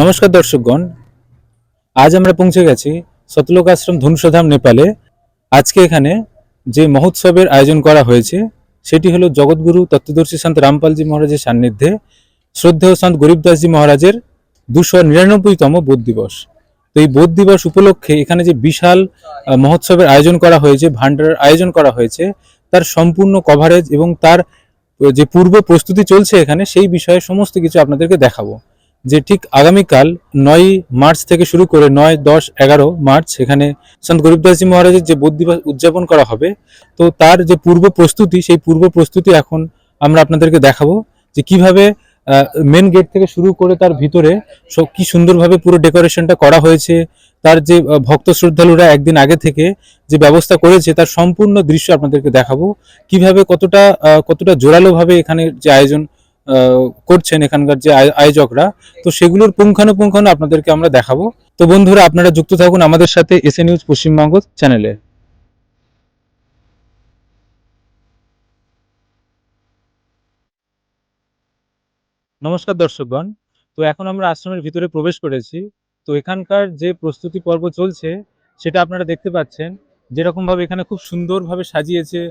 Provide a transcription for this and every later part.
নমস্কার দর্শকগণ, আজ আমরা পৌঁছে গেছি সতলোক আশ্রম ধনুষধাম নেপালে। আজকে এখানে যে মহোৎসবের আয়োজন করা হয়েছে, সেটি হলো জগৎগুরু তত্ত্বদর্শী সন্ত রামপালজি মহারাজের সান্নিধ্যে শ্রদ্ধেয় সন্ত গরিবদাসজি মহারাজের দুশো নিরানব্বইতম বোধ দিবস। তো এই বোধ দিবস উপলক্ষে এখানে যে বিশাল মহোৎসবের আয়োজন করা হয়েছে ভান্ডারের আয়োজন করা হয়েছে, তার সম্পূর্ণ কভারেজ এবং তার, যে পূর্ব প্রস্তুতি চলছে এখানে, সেই বিষয়ে সমস্ত কিছু আপনাদেরকে দেখাবো। যে ঠিক আগামীকাল নয় মার্চ থেকে শুরু করে নয়, দশ, এগারো মার্চ এখানে সন্ত গরিবদাসজি মহারাজের যে দিবস উদযাপন করা হবে, তো তার যে পূর্ব প্রস্তুতি, সেই পূর্ব প্রস্তুতি এখন আমরা আপনাদেরকে দেখাবো যে কীভাবে মেন গেট থেকে শুরু করে তার ভিতরে কি সুন্দরভাবে পুরো ডেকোরেশনটা করা হয়েছে, তার যে ভক্ত শ্রদ্ধালুরা একদিন আগে থেকে যে ব্যবস্থা করেছে, তার সম্পূর্ণ দৃশ্য আপনাদেরকে দেখাবো। কীভাবে কতটা কতটা জোরালোভাবে এখানে যে আয়োজন করছেন এখানকার যে আয়- আয়োজকরা, তো সেগুলোর পুঙ্খানুপুঙ্খানু আপনাদেরকে আমরা দেখাবো। তো বন্ধুরা, আপনারা যুক্ত থাকুন আমাদের সাথে এসএ নিউজ পশ্চিমবঙ্গ চ্যানেলে। নমস্কার দর্শকগণ। তো এখন আমরা আশ্রমের ভিতরে প্রবেশ করেছি। তো এখানকার যে প্রস্তুতি পর্ব চলছে, সেটা আপনারা দেখতে পাচ্ছেন। যেরকমভাবে এখানে খুব সুন্দরভাবে সাজিয়েছে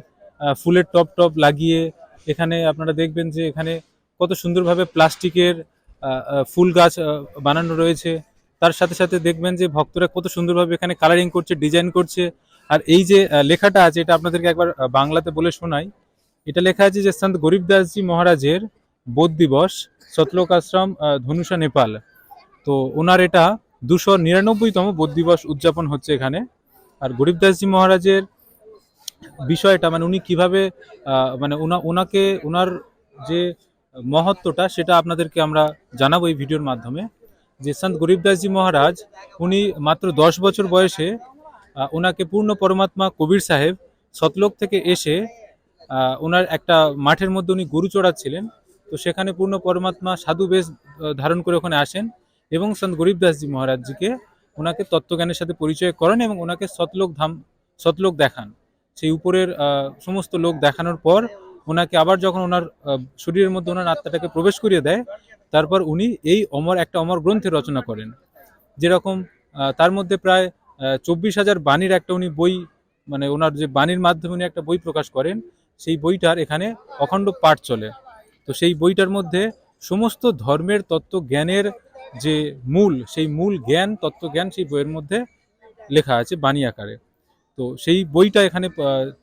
ফুলের টপ টপ লাগিয়ে, এখানে আপনারা দেখবেন যে এখানে কত সুন্দরভাবে প্লাস্টিকের ফুল গাছ বানানো রয়েছে। তার সাথে সাথে দেখবেন যে ভক্তরা কত সুন্দরভাবে এখানে কালারিং করছে ডিজাইন করছে। আর এই যে লেখাটা আছে, এটা আপনাদেরকে একবার বাংলাতে বলে শোনাই। এটা লেখা আছে যে, সন্ত গরিবদাসজি মহারাজের বোধ দিবস, সতলোক আশ্রম ধনুষা নেপাল। তো ওনার এটা দুশো নিরানব্বইতম বোধ দিবস উদযাপন হচ্ছে এখানে। আর গরিবদাসজি মহারাজের বিষয়টা মানে উনি কীভাবে মানে ওনা ওনাকে ওনার যে মহত্বটা সেটা আপনাদেরকে আমরা জানাব এই ভিডিওর মাধ্যমে, যে সন্ত গরিবদাসজি মহারাজ, উনি মাত্র দশ বছর বয়সে ওনাকে পূর্ণ পরমাত্মা কবির সাহেব সতলোক থেকে এসে ওনার একটা মাঠের মধ্যে উনি গরু চড়াচ্ছিলেন। তো সেখানে পূর্ণ পরমাত্মা সাধু বেশ ধারণ করে ওখানে আসেন এবং সন্ত গরিবদাসজি মহারাজজিকে ওনাকে তত্ত্বজ্ঞানের সাথে পরিচয় করেন এবং ওনাকে সতলোক ধাম, সতলোক দেখান। সেই উপরের সমস্ত লোক দেখানোর পর ওনাকে আবার যখন ওনার শরীরের মধ্যে ওনার আত্মাটাকে প্রবেশ করিয়ে দেয়, তারপর উনি এই অমর, একটা অমর গ্রন্থে রচনা করেন। যেরকম তার মধ্যে প্রায় চব্বিশ হাজার বাণীর একটা উনি বই মানে ওনার যে বাণীর মাধ্যমে উনি একটা বই প্রকাশ করেন, সেই বইটার এখানে অখণ্ড পাঠ চলে। তো সেই বইটার মধ্যে সমস্ত ধর্মের তত্ত্ব জ্ঞানের যে মূল, সেই মূল জ্ঞান তত্ত্বজ্ঞান সেই বইয়ের মধ্যে লেখা আছে বাণী আকারে। তো সেই বইটা এখানে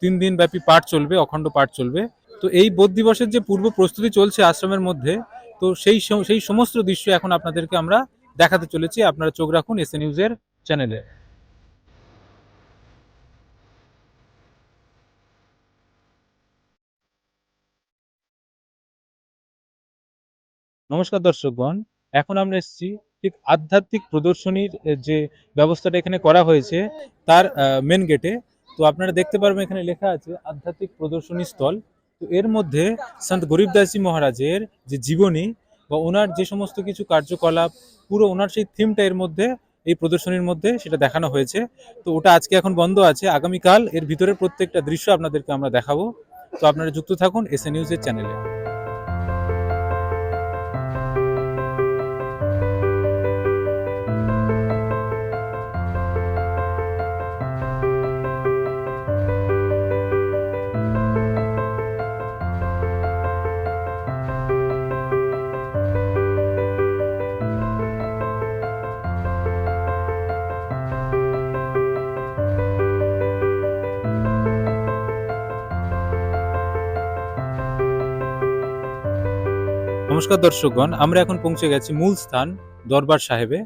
তিন দিন ব্যাপী পাঠ চলবে, অখণ্ড পাঠ চলবে। তো এই বোধ দিবসের যে পূর্ব প্রস্তুতি চলছে আশ্রমের মধ্যে, তো সেই সেই সমস্ত দৃশ্য এখন আপনাদেরকে আমরা দেখাতে চলেছি। আপনারা চোখ রাখুন এসএ নিউজের চ্যানেলে। নমস্কার দর্শকগণ, এখন আমরা এসেছি ঠিক আধ্যাত্মিক প্রদর্শনীর যে ব্যবস্থাটা এখানে করা হয়েছে, তার মেন গেটে তো আপনারা দেখতে পারবেন এখানে লেখা আছে, আধ্যাত্মিক প্রদর্শনী স্থল। তো এর মধ্যে সন্ত গরিবদাসজি মহারাজের যে জীবনী বা ওনার যে সমস্ত কিছু কার্যকলাপ, পুরো ওনার সেই থিমটা এর মধ্যে, এই প্রদর্শনীর মধ্যে সেটা দেখানো হয়েছে। তো ওটা আজকে এখন বন্ধ আছে। আগামীকাল এর ভিতরে প্রত্যেকটা দৃশ্য আপনাদেরকে আমরা দেখাবো। তো আপনারা যুক্ত থাকুন এস নিউজের চ্যানেলে। নমস্কার দর্শকগণ, আমরা এখন পৌঁছে গেছি মূল স্থান দরবার সাহেবে।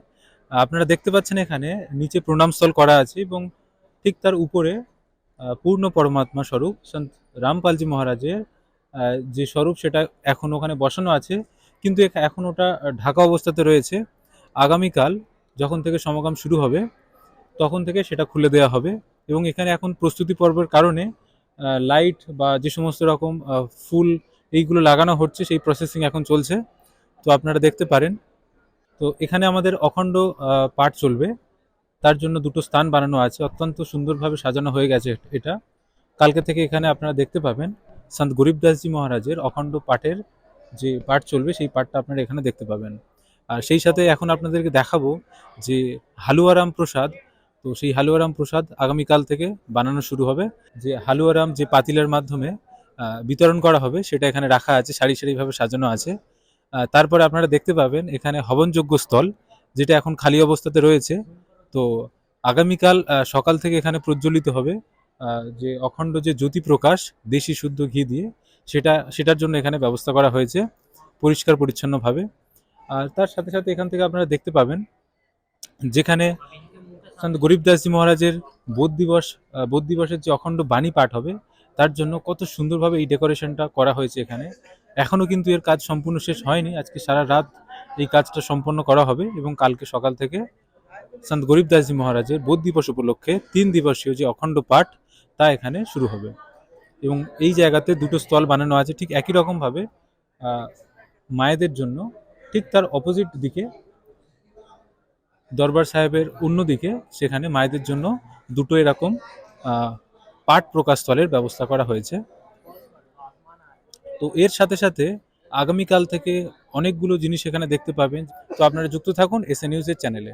আপনারা দেখতে পাচ্ছেন এখানে নিচে প্রণামস্থল করা আছে এবং ঠিক তার উপরে পূর্ণ পরমাত্মা স্বরূপ সন্ত রামপালজি মহারাজের যে স্বরূপ সেটা এখন ওখানে বসানো আছে, কিন্তু এখন ওটা ঢাকা অবস্থাতে রয়েছে। আগামীকাল যখন থেকে সমাগম শুরু হবে, তখন থেকে সেটা খুলে দেওয়া হবে এবং এখানে এখন প্রস্তুতি পর্বের কারণে লাইট বা যে সমস্ত রকম ফুল এইগুলো লাগানো হচ্ছে, সেই প্রসেসিং এখন চলছে। তো আপনারা দেখতে পারেন। তো এখানে আমাদের অখণ্ড পাঠ চলবে। তার জন্য দুটো স্থান বানানো আছে। অত্যন্ত সুন্দরভাবে সাজানো হয়ে গেছে এটা। কালকে থেকে এখানে আপনারা দেখতে পাবেন সন্ত গরিবদাসজি মহারাজের অখণ্ড পাঠের যে পাঠ চলবে, সেই পাঠটা আপনারা এখানে দেখতে পাবেন। আর সেই সাথে এখন আপনাদেরকে দেখাবো যে হালুয়ারাম প্রসাদ। তো সেই হালুয়ারাম প্রসাদ আগামীকাল থেকে বানানো শুরু হবে। যে হালুয়ারাম যে পাতিলের মাধ্যমে বিতরণ করা হবে, সেটা এখানে রাখা আছে, সারি সারিভাবে সাজানো আছে। তারপরে আপনারা দেখতে পাবেন এখানে হবনযোগ্য স্থল, যেটা এখন খালি অবস্থাতে রয়েছে। তো আগামীকাল সকাল থেকে এখানে প্রজ্বলিত হবে যে অখণ্ড যে জ্যোতি প্রকাশ দেশি শুদ্ধ ঘি দিয়ে, সেটা, সেটার জন্য এখানে ব্যবস্থা করা হয়েছে, পরিষ্কার পরিচ্ছন্নভাবে। আর তার সাথে সাথে এখান থেকে আপনারা দেখতে পাবেন, যেখানে সন্ত গরিবদাসজি মহারাজের বোধ দিবস বোধ দিবসের যে অখণ্ড বাণী পাঠ হবে তার জন্য কত সুন্দরভাবে এই ডেকোরেশনটা করা হয়েছে এখানে। এখনও কিন্তু এর কাজ সম্পূর্ণ শেষ হয়নি। আজকে সারা রাত এই কাজটা সম্পন্ন করা হবে এবং কালকে সকাল থেকে সন্ত গরিবদাসজি মহারাজের বোধ দিবস উপলক্ষে তিন দিবসীয় যে অখণ্ড পাঠ, তা এখানে শুরু হবে। এবং এই জায়গাতে দুটো স্থল বানানো আছে ঠিক একই রকমভাবে মায়েদের জন্য। ঠিক তার অপোজিট দিকে দরবার সাহেবের অন্যদিকে সেখানে মায়েদের জন্য দুটো এরকম পাঠ প্রকাশস্থলের ব্যবস্থা করা হয়েছে। তো এর সাথে সাথে আগামীকাল থেকে অনেকগুলো জিনিস এখানে দেখতে পাবেন। তো আপনারা যুক্ত থাকুন এস নিউজের চ্যানেলে।